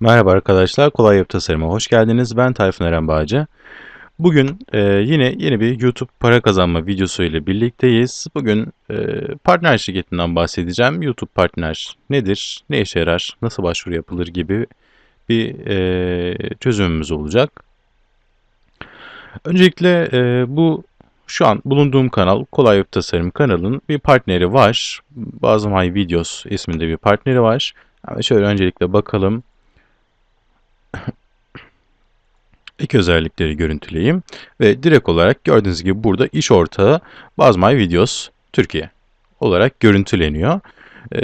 Merhaba arkadaşlar, Kolay Web Tasarım'a hoş geldiniz. Ben Tayfun Eren Bağcı. Bugün e, yine yeni bir YouTube para kazanma videosu ile birlikteyiz. Bugün e, partner şirketinden bahsedeceğim. YouTube partner nedir, ne işe yarar, nasıl başvuru yapılır gibi bir e, çözümümüz olacak. Öncelikle e, bu şu an bulunduğum kanal Kolay Web Tasarım kanalının bir partneri var. Bazı My Videos isminde bir partneri var. Hemen şöyle öncelikle bakalım. Ek özellikleri görüntüleyeyim ve direkt olarak gördüğünüz gibi burada iş ortağı Bazmay Videos Türkiye olarak görüntüleniyor. Ee,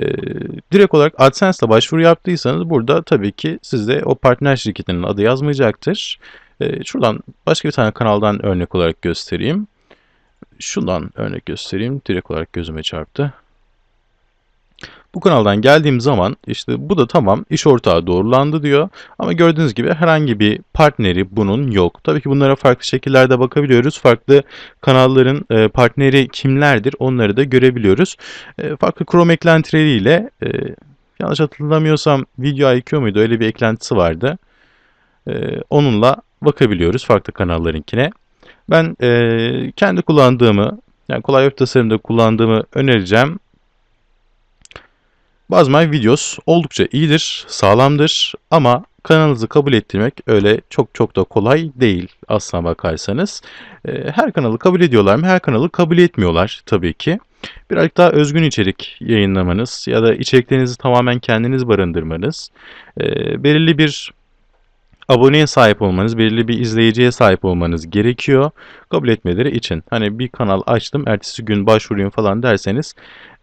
direkt olarak AdSense ile başvuru yaptıysanız burada tabii ki sizde o partner şirketinin adı yazmayacaktır. Ee, şuradan başka bir tane kanaldan örnek olarak göstereyim. Şundan örnek göstereyim. Direkt olarak gözüme çarptı. Bu kanaldan geldiğim zaman işte bu da tamam iş ortağı doğrulandı diyor. Ama gördüğünüz gibi herhangi bir partneri bunun yok. Tabii ki bunlara farklı şekillerde bakabiliyoruz. Farklı kanalların e, partneri kimlerdir onları da görebiliyoruz. E, farklı Chrome eklentileriyle e, yanlış hatırlamıyorsam video IQ muydu öyle bir eklentisi vardı. E, onunla bakabiliyoruz farklı kanallarınkine. Ben kendi kullandığımı yani kolay web tasarımda kullandığımı önereceğim. Bazmay Videos oldukça iyidir, sağlamdır ama kanalınızı kabul ettirmek öyle çok çok da kolay değil aslına bakarsanız. Ee, her kanalı kabul ediyorlar mı? Her kanalı kabul etmiyorlar tabii ki. Birazcık daha özgün içerik yayınlamanız ya da içeriklerinizi tamamen kendiniz barındırmanız, e, belirli bir aboneye sahip olmanız, belirli bir izleyiciye sahip olmanız gerekiyor kabul etmeleri için. Hani bir kanal açtım, ertesi gün başvurayım falan derseniz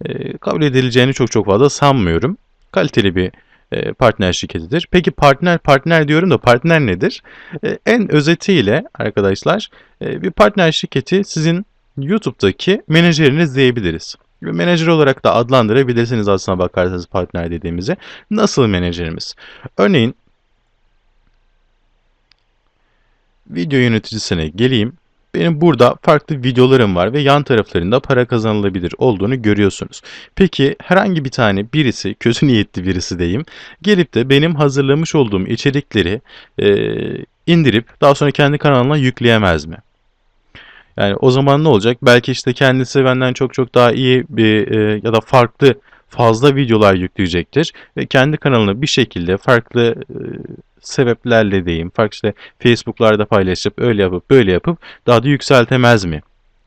e, kabul edileceğini çok çok fazla sanmıyorum. Kaliteli bir e, partner şirketidir. Peki partner partner diyorum da partner nedir? E, en özetiyle arkadaşlar e, bir partner şirketi sizin YouTube'daki menajeriniz diyebiliriz. Ve menajer olarak da adlandırabilirsiniz aslına bakarsanız partner dediğimizi. Nasıl menajerimiz? Örneğin video yöneticisine geleyim. Benim burada farklı videolarım var ve yan taraflarında para kazanılabilir olduğunu görüyorsunuz. Peki herhangi bir tane birisi, kötü niyetli birisi diyeyim, gelip de benim hazırlamış olduğum içerikleri e, indirip daha sonra kendi kanalına yükleyemez mi? Yani o zaman ne olacak? Belki işte kendisi benden çok çok daha iyi bir e, ya da farklı fazla videolar yükleyecektir ve kendi kanalını bir şekilde farklı e, sebeplerle diyeyim, farklı işte Facebook'larda paylaşıp öyle yapıp böyle yapıp daha da yükseltemez mi?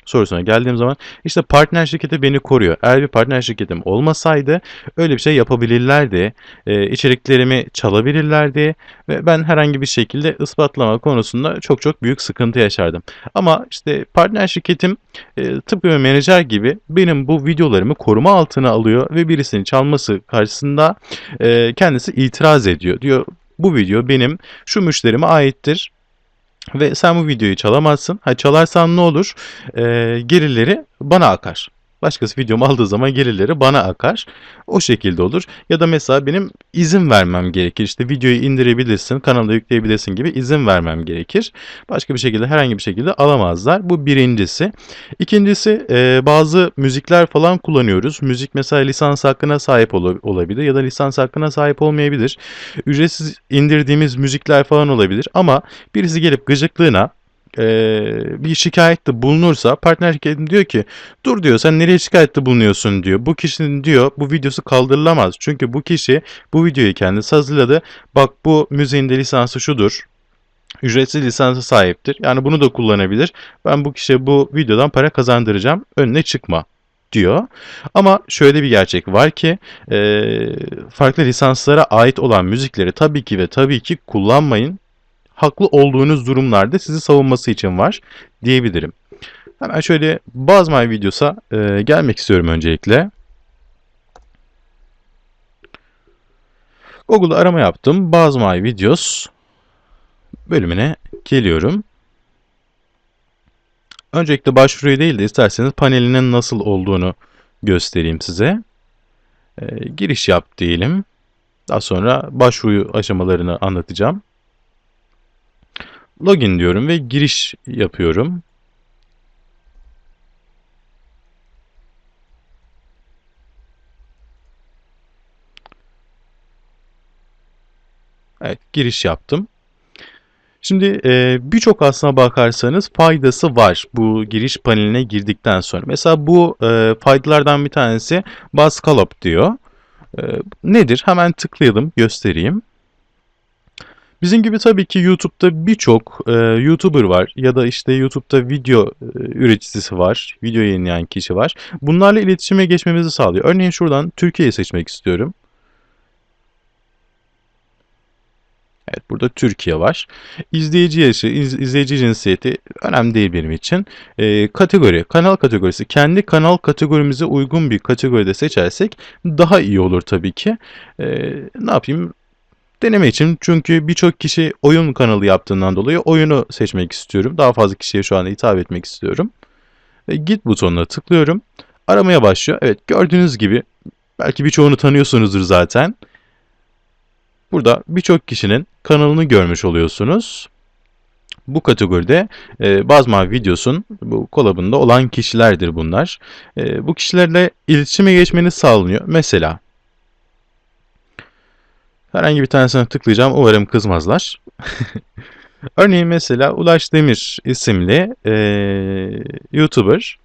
Sorusuna geldiğim zaman işte partner şirketi beni koruyor. Eğer bir partner şirketim olmasaydı öyle bir şey yapabilirlerdi. E, içeriklerimi çalabilirlerdi ve ben herhangi bir şekilde ispatlama konusunda çok çok büyük sıkıntı yaşardım. Ama işte partner şirketim e, tıpkı bir menajer gibi benim bu videolarımı koruma altına alıyor ve birisinin çalması karşısında e, kendisi itiraz ediyor. Diyor bu video benim şu müşterime aittir ve sen bu videoyu çalamazsın. Ha çalarsan ne olur? Ee, gelirleri bana akar. Başkası videomu aldığı zaman gelirleri bana akar. O şekilde olur. Ya da mesela benim izin vermem gerekir. İşte videoyu indirebilirsin, kanalda yükleyebilirsin gibi izin vermem gerekir. Başka bir şekilde herhangi bir şekilde alamazlar. Bu birincisi. İkincisi e, bazı müzikler falan kullanıyoruz. Müzik mesela lisans hakkına sahip ol olabilir ya da lisans hakkına sahip olmayabilir. Ücretsiz indirdiğimiz müzikler falan olabilir. Ama birisi gelip gıcıklığına e, bir şikayette bulunursa partner şirketim diyor ki dur diyor sen nereye şikayette bulunuyorsun diyor. Bu kişinin diyor bu videosu kaldırılamaz. Çünkü bu kişi bu videoyu kendisi hazırladı. Bak bu müziğin de lisansı şudur. Ücretsiz lisansı sahiptir. Yani bunu da kullanabilir. Ben bu kişiye bu videodan para kazandıracağım. Önüne çıkma diyor. Ama şöyle bir gerçek var ki e, farklı lisanslara ait olan müzikleri tabii ki ve tabii ki kullanmayın haklı olduğunuz durumlarda sizi savunması için var diyebilirim. Hemen şöyle Buzzmy videosa e, gelmek istiyorum öncelikle. Google'da arama yaptım. Buzzmy Videos bölümüne geliyorum. Öncelikle başvuruyu değil de isterseniz panelinin nasıl olduğunu göstereyim size. E, giriş yap diyelim. Daha sonra başvuru aşamalarını anlatacağım. Login diyorum ve giriş yapıyorum. Evet, giriş yaptım. Şimdi e, birçok aslına bakarsanız faydası var bu giriş paneline girdikten sonra. Mesela bu e, faydalardan bir tanesi Collab diyor. E, nedir? Hemen tıklayalım, göstereyim. Bizim gibi tabii ki YouTube'da birçok e, YouTuber var ya da işte YouTube'da video e, üreticisi var, video yayınlayan kişi var. Bunlarla iletişime geçmemizi sağlıyor. Örneğin şuradan Türkiye'yi seçmek istiyorum. Evet burada Türkiye var. İzleyici yaşı, iz, izleyici cinsiyeti önemli değil benim için. Ee, kategori, kanal kategorisi. Kendi kanal kategorimize uygun bir kategoride seçersek daha iyi olur tabii ki. Ee, ne yapayım? Deneme için çünkü birçok kişi oyun kanalı yaptığından dolayı oyunu seçmek istiyorum. Daha fazla kişiye şu anda hitap etmek istiyorum. Ve git butonuna tıklıyorum. Aramaya başlıyor. Evet gördüğünüz gibi belki birçoğunu tanıyorsunuzdur zaten. Burada birçok kişinin kanalını görmüş oluyorsunuz. Bu kategoride e, Bazma videosun bu kolabında olan kişilerdir bunlar. E, bu kişilerle iletişime geçmeniz sağlanıyor. Mesela herhangi bir tanesine tıklayacağım. Umarım kızmazlar. Örneğin mesela Ulaş Demir isimli e, YouTuber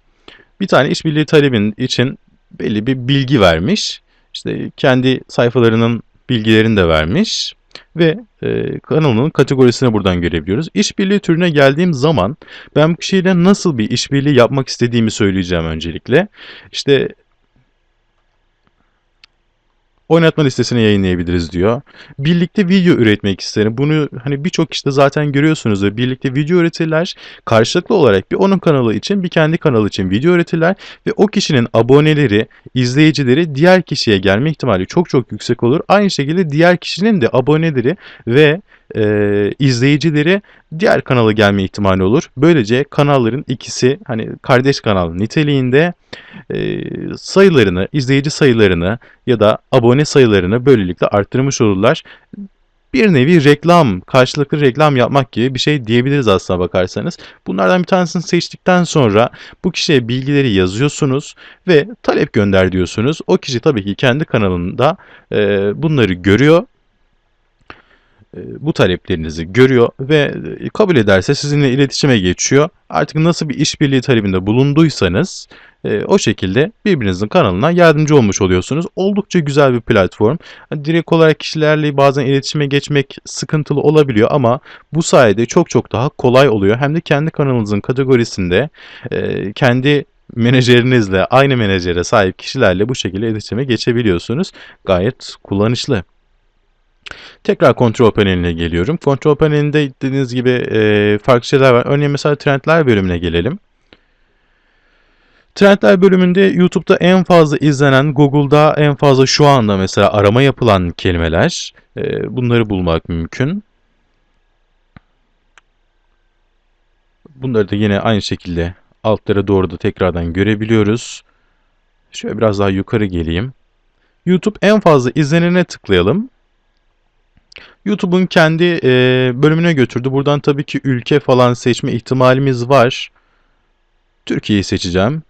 bir tane işbirliği talebin için belli bir bilgi vermiş. İşte kendi sayfalarının bilgilerini de vermiş ve e, kanalının kategorisini buradan görebiliyoruz. İşbirliği türüne geldiğim zaman ben bu kişiyle nasıl bir işbirliği yapmak istediğimi söyleyeceğim öncelikle. İşte oynatma listesine yayınlayabiliriz diyor. Birlikte video üretmek isterim. Bunu hani birçok işte zaten görüyorsunuz da birlikte video üretirler. Karşılıklı olarak bir onun kanalı için bir kendi kanalı için video üretirler ve o kişinin aboneleri, izleyicileri diğer kişiye gelme ihtimali çok çok yüksek olur. Aynı şekilde diğer kişinin de aboneleri ve e, izleyicileri diğer kanala gelme ihtimali olur. Böylece kanalların ikisi hani kardeş kanal niteliğinde e, sayılarını, izleyici sayılarını ya da abone sayılarını böylelikle arttırmış olurlar. Bir nevi reklam, karşılıklı reklam yapmak gibi bir şey diyebiliriz aslına bakarsanız. Bunlardan bir tanesini seçtikten sonra bu kişiye bilgileri yazıyorsunuz ve talep gönder diyorsunuz. O kişi tabii ki kendi kanalında e, bunları görüyor bu taleplerinizi görüyor ve e, kabul ederse sizinle iletişime geçiyor. Artık nasıl bir işbirliği talebinde bulunduysanız e, o şekilde birbirinizin kanalına yardımcı olmuş oluyorsunuz. Oldukça güzel bir platform. Direkt olarak kişilerle bazen iletişime geçmek sıkıntılı olabiliyor ama bu sayede çok çok daha kolay oluyor. Hem de kendi kanalınızın kategorisinde kendi menajerinizle aynı menajere sahip kişilerle bu şekilde iletişime geçebiliyorsunuz. Gayet kullanışlı. Tekrar kontrol paneline geliyorum. Kontrol panelinde dediğiniz gibi e, farklı şeyler var. Örneğin mesela trendler bölümüne gelelim. Trendler bölümünde YouTube'da en fazla izlenen, Google'da en fazla şu anda mesela arama yapılan kelimeler. E, bunları bulmak mümkün. Bunları da yine aynı şekilde altlara doğru da tekrardan görebiliyoruz. Şöyle biraz daha yukarı geleyim. YouTube en fazla izlenene tıklayalım. YouTube'un kendi e, bölümüne götürdü. Buradan tabii ki ülke falan seçme ihtimalimiz var. Türkiye'yi seçeceğim.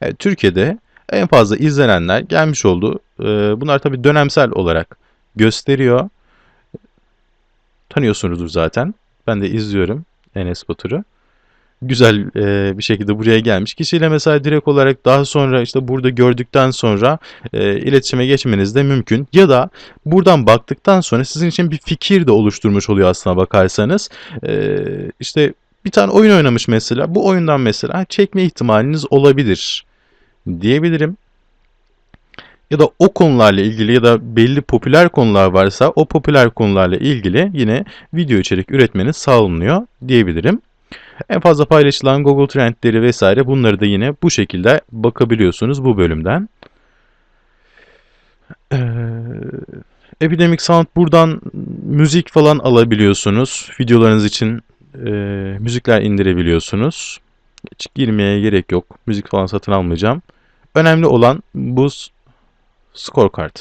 Evet, Türkiye'de en fazla izlenenler gelmiş oldu. E, bunlar tabii dönemsel olarak gösteriyor. Tanıyorsunuzdur zaten. Ben de izliyorum Enes Batur'u güzel e, bir şekilde buraya gelmiş. Kişiyle mesela direkt olarak daha sonra işte burada gördükten sonra e, iletişime geçmeniz de mümkün. Ya da buradan baktıktan sonra sizin için bir fikir de oluşturmuş oluyor aslına bakarsanız. E, işte bir tane oyun oynamış mesela. Bu oyundan mesela çekme ihtimaliniz olabilir diyebilirim. Ya da o konularla ilgili ya da belli popüler konular varsa o popüler konularla ilgili yine video içerik üretmeniz sağlanıyor diyebilirim. En fazla paylaşılan Google Trendleri vesaire bunları da yine bu şekilde bakabiliyorsunuz bu bölümden. Ee, Epidemic Sound buradan müzik falan alabiliyorsunuz. Videolarınız için e, müzikler indirebiliyorsunuz. Hiç girmeye gerek yok. Müzik falan satın almayacağım. Önemli olan bu scorecard.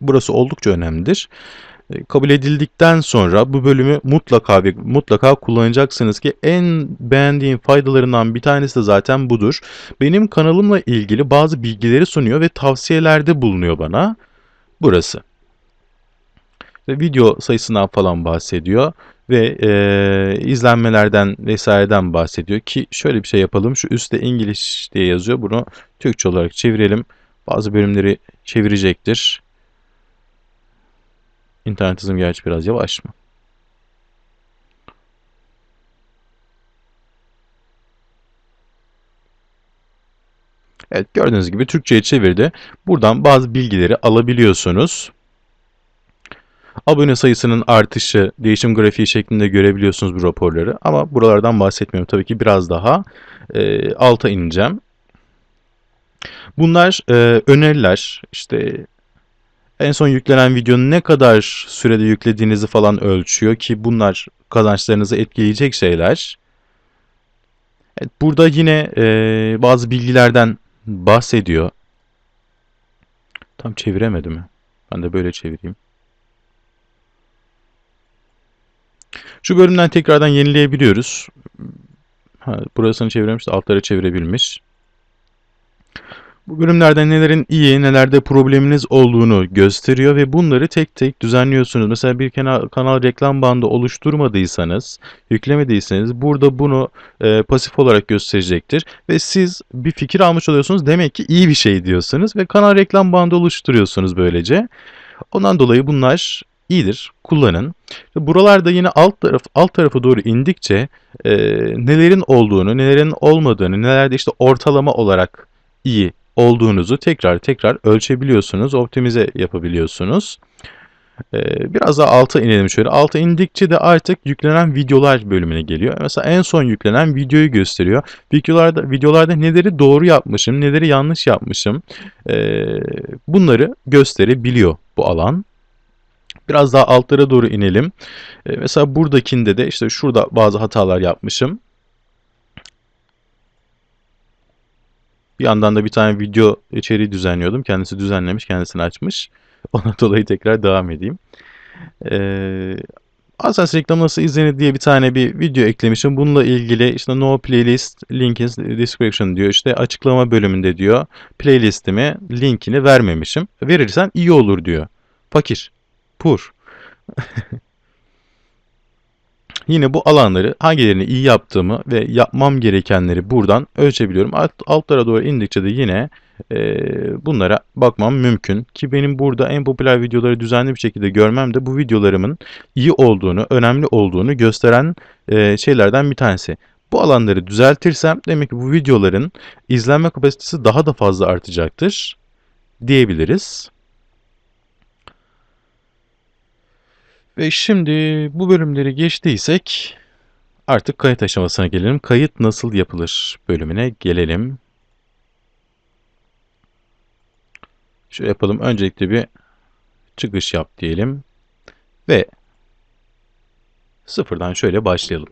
Burası oldukça önemlidir. E, kabul edildikten sonra bu bölümü mutlaka ve mutlaka kullanacaksınız ki en beğendiğim faydalarından bir tanesi de zaten budur. Benim kanalımla ilgili bazı bilgileri sunuyor ve tavsiyelerde bulunuyor bana. Burası. İşte video sayısından falan bahsediyor ve e, izlenmelerden vesaireden bahsediyor ki şöyle bir şey yapalım. Şu üstte İngiliz diye yazıyor. Bunu Türkçe olarak çevirelim. Bazı bölümleri çevirecektir. İnternet hızım gerçi biraz yavaş mı? Evet gördüğünüz gibi Türkçe'ye çevirdi. Buradan bazı bilgileri alabiliyorsunuz. Abone sayısının artışı, değişim grafiği şeklinde görebiliyorsunuz bu raporları. Ama buralardan bahsetmiyorum. Tabii ki biraz daha e, alta ineceğim. Bunlar e, öneriler. İşte en son yüklenen videonun ne kadar sürede yüklediğinizi falan ölçüyor ki bunlar kazançlarınızı etkileyecek şeyler. Evet, burada yine e, bazı bilgilerden bahsediyor. Tam çeviremedim mi? Ben de böyle çevireyim. Şu bölümden tekrardan yenileyebiliyoruz. Ha, burasını çevirmiş de çevirebilmiş. Bu bölümlerde nelerin iyi, nelerde probleminiz olduğunu gösteriyor ve bunları tek tek düzenliyorsunuz. Mesela bir kanal, kanal reklam bandı oluşturmadıysanız, yüklemediyseniz burada bunu e, pasif olarak gösterecektir. Ve siz bir fikir almış oluyorsunuz. Demek ki iyi bir şey diyorsunuz ve kanal reklam bandı oluşturuyorsunuz böylece. Ondan dolayı bunlar iyidir. Kullanın. Buralarda yine alt taraf alt tarafa doğru indikçe e, nelerin olduğunu, nelerin olmadığını, nelerde işte ortalama olarak iyi olduğunuzu tekrar tekrar ölçebiliyorsunuz, optimize yapabiliyorsunuz. Ee, biraz daha alta inelim şöyle. Alta indikçe de artık yüklenen videolar bölümüne geliyor. Mesela en son yüklenen videoyu gösteriyor. Videolarda, videolarda neleri doğru yapmışım, neleri yanlış yapmışım. Ee, bunları gösterebiliyor bu alan. Biraz daha altlara doğru inelim. Ee, mesela buradakinde de işte şurada bazı hatalar yapmışım. Bir yandan da bir tane video içeriği düzenliyordum. Kendisi düzenlemiş, kendisini açmış. Ona dolayı tekrar devam edeyim. Ee, AdSense reklamı nasıl izlenir diye bir tane bir video eklemişim. Bununla ilgili işte no playlist link in description diyor. İşte açıklama bölümünde diyor. Playlistime linkini vermemişim. Verirsen iyi olur diyor. Fakir. Pur. Yine bu alanları hangilerini iyi yaptığımı ve yapmam gerekenleri buradan ölçebiliyorum. Alt, altlara doğru indikçe de yine e, bunlara bakmam mümkün. Ki benim burada en popüler videoları düzenli bir şekilde görmem de bu videolarımın iyi olduğunu, önemli olduğunu gösteren e, şeylerden bir tanesi. Bu alanları düzeltirsem demek ki bu videoların izlenme kapasitesi daha da fazla artacaktır diyebiliriz. Ve şimdi bu bölümleri geçtiysek artık kayıt aşamasına gelelim. Kayıt nasıl yapılır bölümüne gelelim. Şöyle yapalım. Öncelikle bir çıkış yap diyelim. Ve sıfırdan şöyle başlayalım.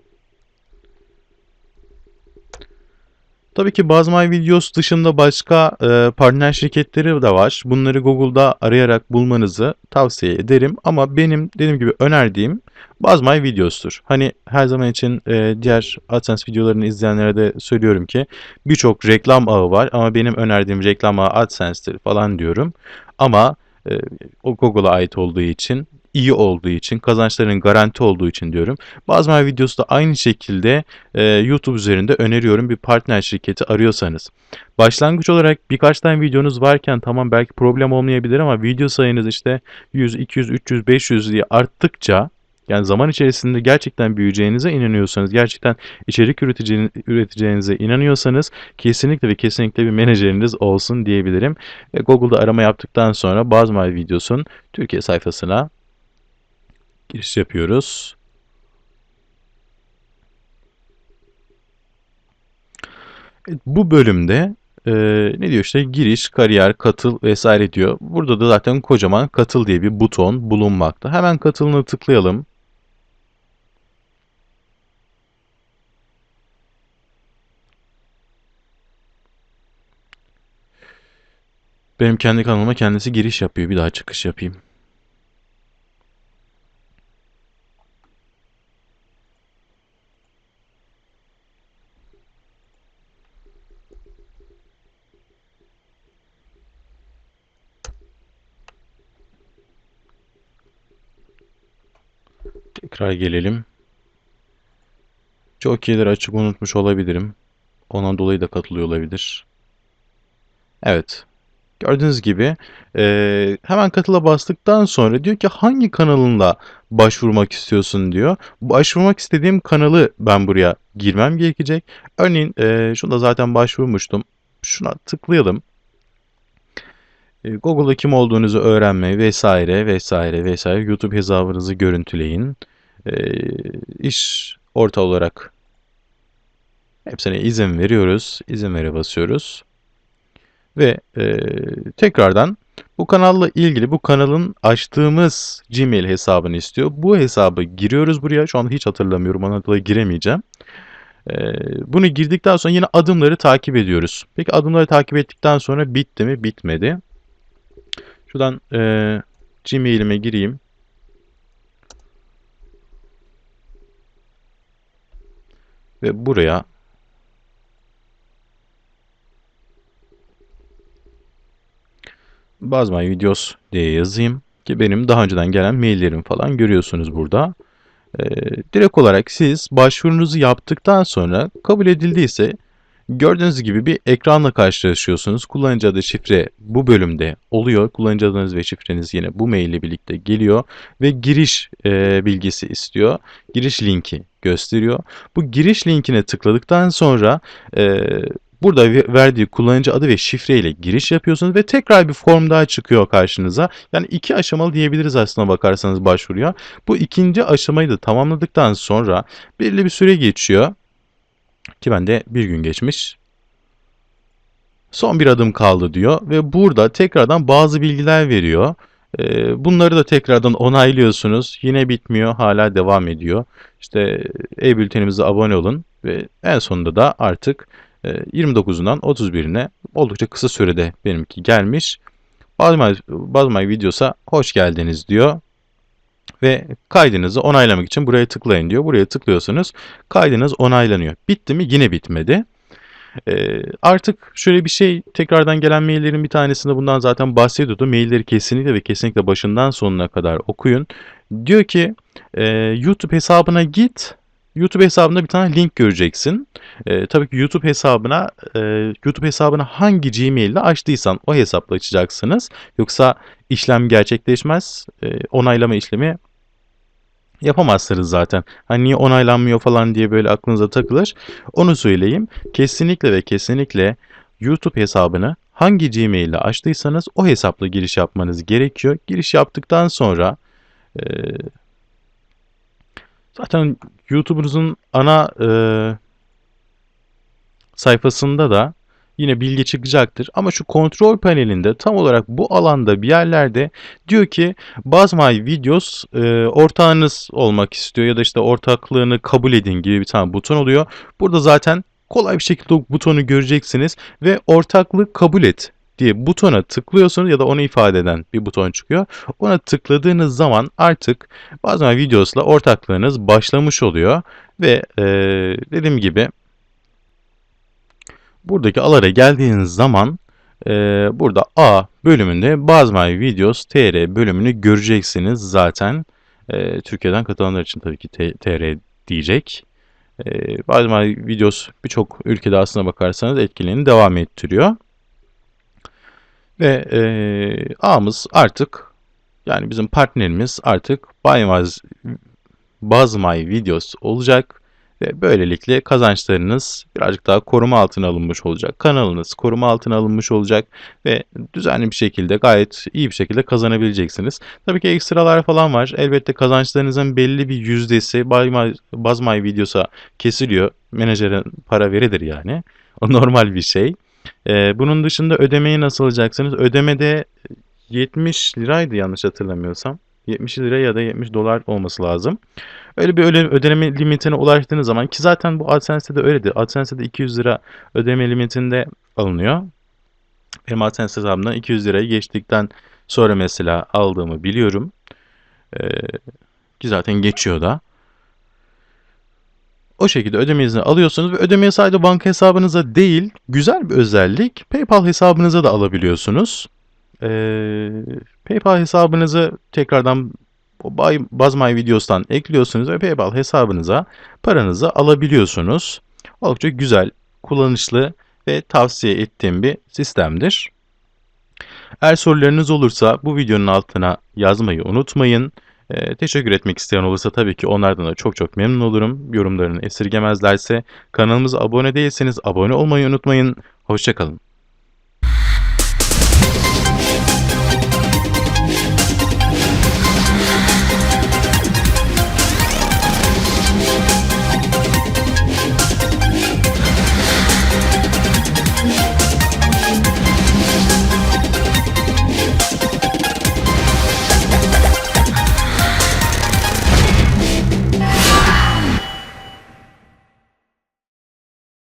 Tabii ki BuzzMy Videos dışında başka e, partner şirketleri de var. Bunları Google'da arayarak bulmanızı tavsiye ederim. Ama benim dediğim gibi önerdiğim BuzzMy Videos'tur. Hani her zaman için e, diğer AdSense videolarını izleyenlere de söylüyorum ki birçok reklam ağı var ama benim önerdiğim reklam ağı AdSense'tir falan diyorum. Ama e, o Google'a ait olduğu için iyi olduğu için, kazançlarının garanti olduğu için diyorum. Bazı videosu da aynı şekilde e, YouTube üzerinde öneriyorum bir partner şirketi arıyorsanız. Başlangıç olarak birkaç tane videonuz varken tamam belki problem olmayabilir ama video sayınız işte 100, 200, 300, 500 diye arttıkça yani zaman içerisinde gerçekten büyüyeceğinize inanıyorsanız, gerçekten içerik üreteceğinize inanıyorsanız kesinlikle ve kesinlikle bir menajeriniz olsun diyebilirim. Ve Google'da arama yaptıktan sonra Bazmal videosun Türkiye sayfasına giriş yapıyoruz. Bu bölümde e, ne diyor işte giriş, kariyer, katıl vesaire diyor. Burada da zaten kocaman katıl diye bir buton bulunmakta. Hemen katılını tıklayalım. Benim kendi kanalıma kendisi giriş yapıyor. Bir daha çıkış yapayım. Tekrar gelelim. Çok iyileri açık unutmuş olabilirim. Ondan dolayı da katılıyor olabilir. Evet. Gördüğünüz gibi eee, hemen katıla bastıktan sonra diyor ki hangi kanalında başvurmak istiyorsun diyor. Başvurmak istediğim kanalı ben buraya girmem gerekecek. Örneğin eee şunda zaten başvurmuştum. Şuna tıklayalım. E, Google'da kim olduğunuzu öğrenme vesaire vesaire vesaire. YouTube hesabınızı görüntüleyin. E, iş orta olarak hepsine izin veriyoruz. İzin vere basıyoruz. Ve e, tekrardan bu kanalla ilgili bu kanalın açtığımız Gmail hesabını istiyor. Bu hesabı giriyoruz buraya. Şu anda hiç hatırlamıyorum. Ona dolayı giremeyeceğim. E, bunu girdikten sonra yine adımları takip ediyoruz. Peki adımları takip ettikten sonra bitti mi? Bitmedi. Şuradan e, Gmail'ime gireyim. Ve buraya Bazmay Videos diye yazayım ki benim daha önceden gelen maillerim falan görüyorsunuz burada. Ee, direkt olarak siz başvurunuzu yaptıktan sonra kabul edildiyse gördüğünüz gibi bir ekranla karşılaşıyorsunuz. Kullanıcı adı şifre bu bölümde oluyor. Kullanıcı adınız ve şifreniz yine bu mail ile birlikte geliyor ve giriş e, bilgisi istiyor. Giriş linki gösteriyor. Bu giriş linkine tıkladıktan sonra e, Burada ve- verdiği kullanıcı adı ve şifre ile giriş yapıyorsunuz ve tekrar bir form daha çıkıyor karşınıza. Yani iki aşamalı diyebiliriz aslına bakarsanız başvuruya. Bu ikinci aşamayı da tamamladıktan sonra belirli bir süre geçiyor. Ki bende bir gün geçmiş. Son bir adım kaldı diyor ve burada tekrardan bazı bilgiler veriyor. Ee, bunları da tekrardan onaylıyorsunuz. Yine bitmiyor, hala devam ediyor. İşte e-bültenimize abone olun ve en sonunda da artık e, 29'undan 31'ine oldukça kısa sürede benimki gelmiş. Bazmay, Bazmay videosa hoş geldiniz diyor. Ve kaydınızı onaylamak için buraya tıklayın diyor. Buraya tıklıyorsanız kaydınız onaylanıyor. Bitti mi? Yine bitmedi. Ee, artık şöyle bir şey tekrardan gelen maillerin bir tanesinde bundan zaten bahsediyordu. Mailleri kesinlikle ve kesinlikle başından sonuna kadar okuyun. Diyor ki e, YouTube hesabına git. YouTube hesabında bir tane link göreceksin. E, tabii ki YouTube hesabına e, YouTube hesabını hangi Gmail ile açtıysan o hesapla açacaksınız. Yoksa işlem gerçekleşmez. E, onaylama işlemi yapamazsınız zaten. Hani niye onaylanmıyor falan diye böyle aklınıza takılır. Onu söyleyeyim. Kesinlikle ve kesinlikle YouTube hesabını hangi Gmail ile açtıysanız o hesapla giriş yapmanız gerekiyor. Giriş yaptıktan sonra e, zaten YouTube'unuzun ana e, sayfasında da yine bilgi çıkacaktır. Ama şu kontrol panelinde tam olarak bu alanda bir yerlerde diyor ki Bazmay Videos e, ortağınız olmak istiyor ya da işte ortaklığını kabul edin gibi bir tane buton oluyor. Burada zaten kolay bir şekilde butonu göreceksiniz ve ortaklığı kabul et diye butona tıklıyorsunuz ya da onu ifade eden bir buton çıkıyor. Ona tıkladığınız zaman artık Bazmay Videos'la ortaklığınız başlamış oluyor ve e, dediğim gibi buradaki alara geldiğiniz zaman e, burada A bölümünde Bazmay Videos TR bölümünü göreceksiniz zaten. E, Türkiye'den katılanlar için tabii ki TR diyecek. E, Bazmay Videos birçok ülkede aslına bakarsanız etkilerini devam ettiriyor. Ve e, A'mız artık yani bizim partnerimiz artık Baymaz Bazmay Videos olacak ve böylelikle kazançlarınız birazcık daha koruma altına alınmış olacak. Kanalınız koruma altına alınmış olacak ve düzenli bir şekilde gayet iyi bir şekilde kazanabileceksiniz. Tabii ki ekstralar falan var. Elbette kazançlarınızın belli bir yüzdesi Bazmay Videos'a kesiliyor. Menajerin para veridir yani. O normal bir şey. Ee, bunun dışında ödemeyi nasıl alacaksınız? Ödemede 70 liraydı yanlış hatırlamıyorsam. 70 lira ya da 70 dolar olması lazım. Öyle bir ödeme limitine ulaştığınız zaman ki zaten bu AdSense'de de öyledir. AdSense'de 200 lira ödeme limitinde alınıyor. Benim AdSense hesabımdan 200 lirayı geçtikten sonra mesela aldığımı biliyorum. Ee, ki zaten geçiyor da. O şekilde ödemenizi alıyorsunuz ve ödemeyi sadece banka hesabınıza değil, güzel bir özellik PayPal hesabınıza da alabiliyorsunuz. eee, PayPal hesabınızı tekrardan Buy- BuzzMy Videos'tan ekliyorsunuz ve PayPal hesabınıza paranızı alabiliyorsunuz. Oldukça güzel, kullanışlı ve tavsiye ettiğim bir sistemdir. Eğer sorularınız olursa bu videonun altına yazmayı unutmayın. Ee, teşekkür etmek isteyen olursa tabii ki onlardan da çok çok memnun olurum. Yorumlarını esirgemezlerse kanalımıza abone değilseniz abone olmayı unutmayın. Hoşçakalın.